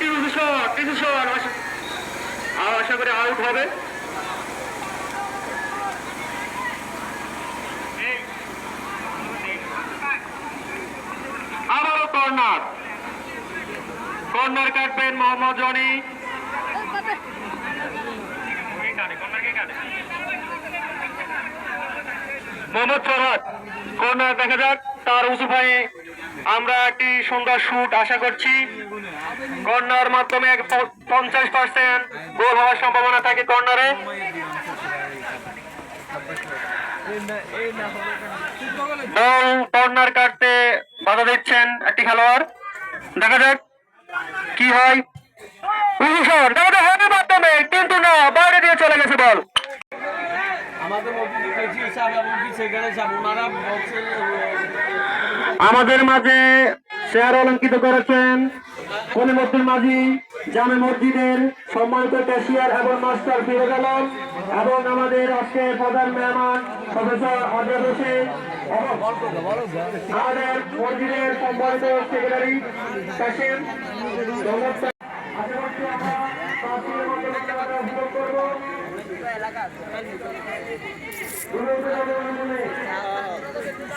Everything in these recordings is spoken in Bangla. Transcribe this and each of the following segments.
শট তিনশো আশা আর আশা করি আউট হবে। আবারও কর্নার। কর্নার কাটবেন মোহাম্মদ জনি। মোহাম্মদ ফরহাদ কর্নার দেখা যাক। তার ভাই আমরা একটি সুন্দর শুট আশা করছি। কর্নার মাধ্যমে পঞ্চাশ পার্সেন্ট গোল হওয়ার সম্ভাবনা থাকে কর্নারে বল কর্নার কাটতে বাধা দিচ্ছেন একটি খেলোয়াড়। দেখা যাক কি হয়। মাধ্যমে, কিন্তু না, বাইরে দিয়ে চলে গেছে বল। আমাদের হিসাবে সেখানে ওনারা আমাদের মাঝে শেয়ার অলঙ্কিত করেছেন কলিমুদ্দিন মাঝি, জামে মসজিদের সম্মানিত ক্যাশিয়ার এবং মাস্টার ফিরোজ আলম এবং আমাদের আজকের প্রধান মেহমান, প্রফেসর আজহার হোসেন আমাদের মসজিদের সম্মানিত সেক্রেটারি কাশিম আমরা করব।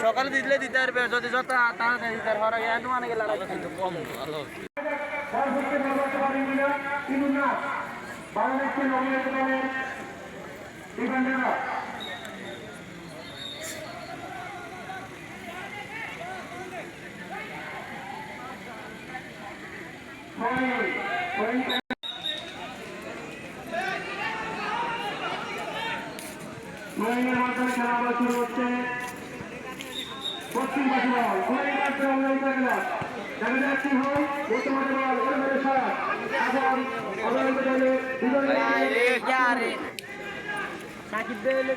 সকালে দিলে দিতে পারবে যদি যত তাড়াতাড়ি দিতে এত মানে গেলে কিন্তু কম ভালো নয়নের মাধ্যমে খেলা আবার শুরু হচ্ছে। পশ্চিম পাশে বল। ঘুরে মাত্র অবহিত খেলা দেখা যাক কি হয়। বর্তমানে বল। ওর মেরে সারা এখন অবহিত দলে দুজন। সাকিব দিলে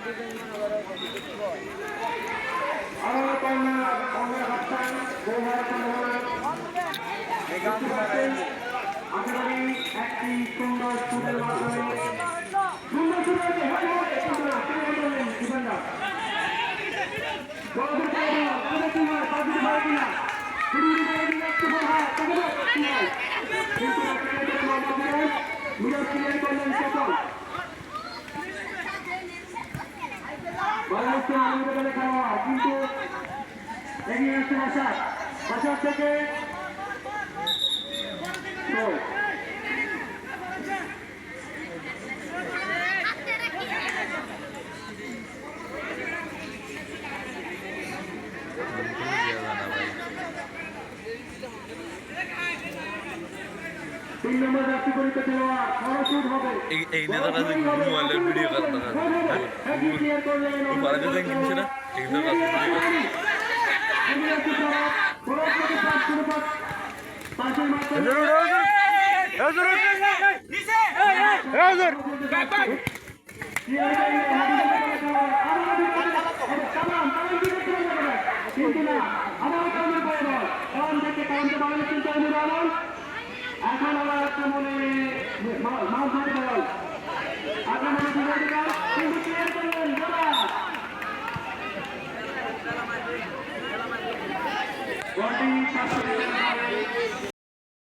আরও কর্নার কর্নার হাসান গোহার সম্ভাবনা। আশা করি একটি সুন্দর মাধ্যমে সুন্দর শুট হয়েছে হেড হয়েছে কিন্তু না তিনি বললেন ডিফেন্ডার বড় করে বল তাহলে কি হয় তাহলে কি হয় কিনা শুরু করে দিলে একটু বল হয় তাহলে কি হয় কিন্তু আপনাকে দেখতে পাবেন মিডল ক্লিয়ার করলেন সকল বাংলাদেশকে আনন্দ করে খাওয়া কিন্তু এগিয়ে আসছে বাসা বাসার থেকে গোল। তিন নম্বর যাত্রী পরীক্ষা খেলোয়াড় বড় হবে এই- এই নেতাটা যে মোবাইলের ভিডিও করতে থাকে। পারে যে দেখি না পাশের মাঠে কিন্তু না আবার কাউন্টার করে বল কারণ থেকে কাউন্টার বাংলাদেশ অনুদান Mount Mount Mount